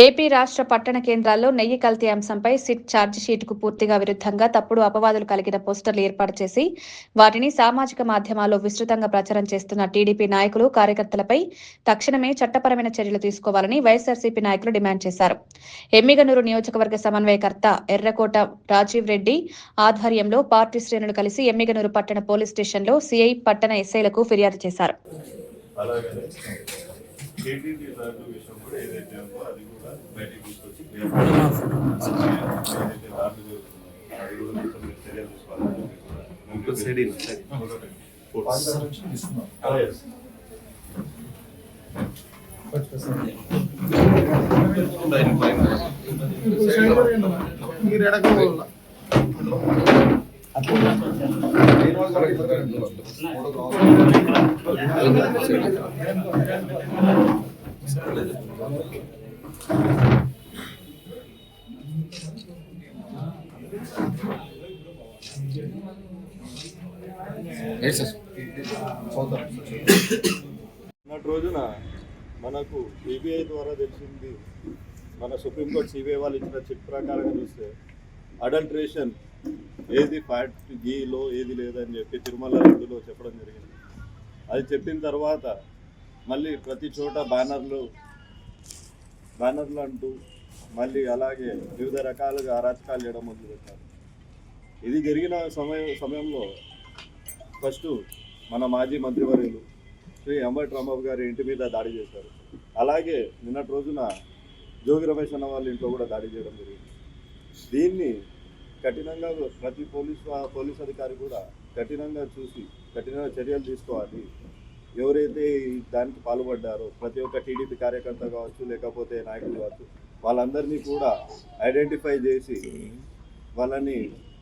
AP రాష్ట్ర పట్టణ కేంద్రాల్లో నెయ్యి కల్తీ అంశంపై సిట్ ఛార్జ్ పూర్తిగా విరుద్ధంగా తప్పుడు అపవాదులు కలిగిన పోస్టర్లు ఏర్పాటు చేసి వాటిని సామాజిక మాధ్యమాల్లో విస్తృతంగా ప్రచారం చేస్తున్న టీడీపీ నాయకులు కార్యకర్తలపై తక్షణమే చట్టపరమైన చర్యలు తీసుకోవాలని వైఎస్ఆర్సీపీ నాయకులు డిమాండ్ చేశారు. ఎమ్మిగనూరు నియోజకవర్గ సమన్వయకర్త ఎర్రకోట రాజీవ్ రెడ్డి ఆధ్వర్యంలో పార్టీ శ్రేణులు కలిసి ఎమ్మిగనూరు పట్టణ పోలీస్ స్టేషన్లో సీఐ పట్టణ ఎస్ఐలకు ఫిర్యాదు చేశారు. విషయం కూడా ఏదైతే ఉందో అది కూడా బయటికి తీసుకొచ్చి. ఏదైతే అది కూడా కొంచెం మీరు. చర్యలు మొన్నటి రోజున మనకు సిబిఐ ద్వారా తెలిసింది మన సుప్రీంకోర్టు సిబిఐ వాళ్ళు ఇచ్చిన చిట్ ప్రకారం చూస్తే అడల్ట్రేషన్. ఏది ఫ్యాట్ గీలో ఏది లేదని చెప్పి తిరుమల రెడ్డిలో చెప్పడం జరిగింది. అది చెప్పిన తర్వాత మళ్ళీ ప్రతి చోట బ్యానర్లు బ్యానర్లు అంటూ మళ్ళీ అలాగే వివిధ రకాలుగా అరాచకాలు చేయడం మొదలుపెట్టారు. ఇది జరిగిన సమయ సమయంలో ఫస్ట్ మన మాజీ మంత్రివర్యులు శ్రీ అంబటి రాంబాబు గారి ఇంటి మీద దాడి చేశారు. అలాగే నిన్నటి రోజున జోగి రమేష్ అన్న వాళ్ళ ఇంట్లో కూడా దాడి చేయడం జరిగింది. దీన్ని కఠినంగా ప్రతి పోలీస్ పోలీస్ అధికారి కూడా కఠినంగా చూసి కఠినంగా చర్యలు తీసుకోవాలి. ఎవరైతే దానికి పాల్పడ్డారో ప్రతి ఒక్క టీడీపీ కార్యకర్త కావచ్చు లేకపోతే నాయకులు కావచ్చు వాళ్ళందరినీ కూడా ఐడెంటిఫై చేసి వాళ్ళని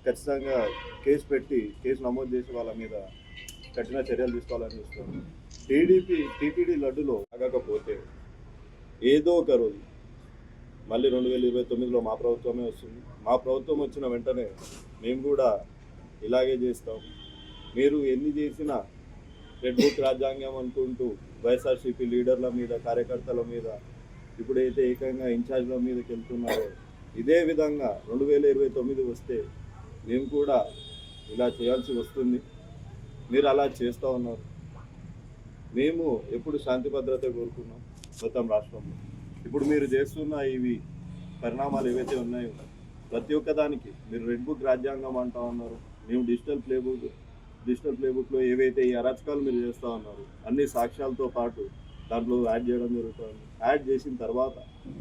ఖచ్చితంగా కేసు పెట్టి కేసు నమోదు చేసి వాళ్ళ మీద కఠిన చర్యలు తీసుకోవాలని చూస్తున్నాం. టీడీపీ టీటీడీ లడ్డులో ఆగకపోతే ఏదో ఒక రోజు మళ్ళీ రెండు వేల ఇరవై తొమ్మిదిలో మా ప్రభుత్వమే వస్తుంది. మా ప్రభుత్వం వచ్చిన వెంటనే మేము కూడా ఇలాగే చేస్తాం. మీరు ఎన్ని చేసినా రెడ్ బుక్ రాజ్యాంగం అనుకుంటూ వైఎస్ఆర్సీపీ లీడర్ల మీద కార్యకర్తల మీద ఇప్పుడైతే ఏకంగా ఇన్ఛార్జ్ల మీదకి వెళ్తున్నారో ఇదే విధంగా రెండు వేల ఇరవై తొమ్మిది వస్తే మేము కూడా ఇలా చేయాల్సి వస్తుంది. మీరు అలా చేస్తూ ఉన్నారు. మేము ఎప్పుడు శాంతి భద్రత కోరుకున్నాం మొత్తం రాష్ట్రంలో. ఇప్పుడు మీరు చేస్తున్న ఇవి పరిణామాలు ఏవైతే ఉన్నాయో ప్రతి ఒక్క దానికి మీరు రెడ్ బుక్ రాజ్యాంగం అంటా ఉన్నారు మేము digital play book digital play బుక్లో ఏవైతే ఈ అరాచకాలు మీరు చేస్తూ ఉన్నారు అన్ని సాక్ష్యాలతో పాటు దాంట్లో యాడ్ చేయడం జరుగుతుంది. యాడ్ చేసిన తర్వాత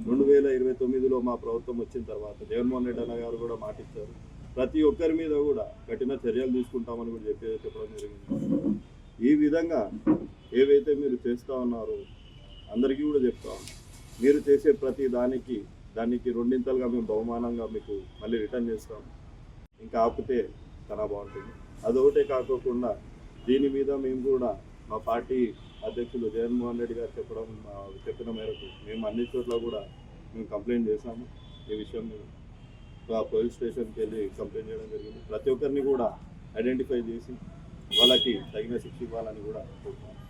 రెండు వేల ఇరవై తొమ్మిదిలో మా ప్రభుత్వం వచ్చిన తర్వాత జగన్మోహన్ రెడ్డి అన్న గారు కూడా మాటిచ్చారు ప్రతి ఒక్కరి మీద కూడా కఠిన చర్యలు తీసుకుంటామని కూడా చెప్పేది చెప్పడం జరిగింది. ఈ విధంగా ఏవైతే మీరు చేస్తూ ఉన్నారో అందరికీ కూడా చెప్తా ఉన్నాం మీరు చేసే ప్రతి దానికి దానికి రెండింతలుగా మేము బహుమానంగా మీకు మళ్ళీ రిటర్న్ చేస్తాం. ఇంకా ఆపితే చాలా బాగుంటుంది. అదొకటే కాకోకుండా దీని మీద మేము కూడా మా పార్టీ అధ్యక్షులు జగన్మోహన్ రెడ్డి గారు చెప్పడం చెప్పిన మేరకు మేము అన్ని చోట్ల కూడా మేము కంప్లైంట్ చేశాము. ఈ విషయం పోలీస్ స్టేషన్కి వెళ్ళి కంప్లైంట్ చేయడం జరిగింది. ప్రతి ఒక్కరిని కూడా ఐడెంటిఫై చేసి వాళ్ళకి తగిన శిక్ష ఇవ్వాలని కూడా కోరుతున్నాను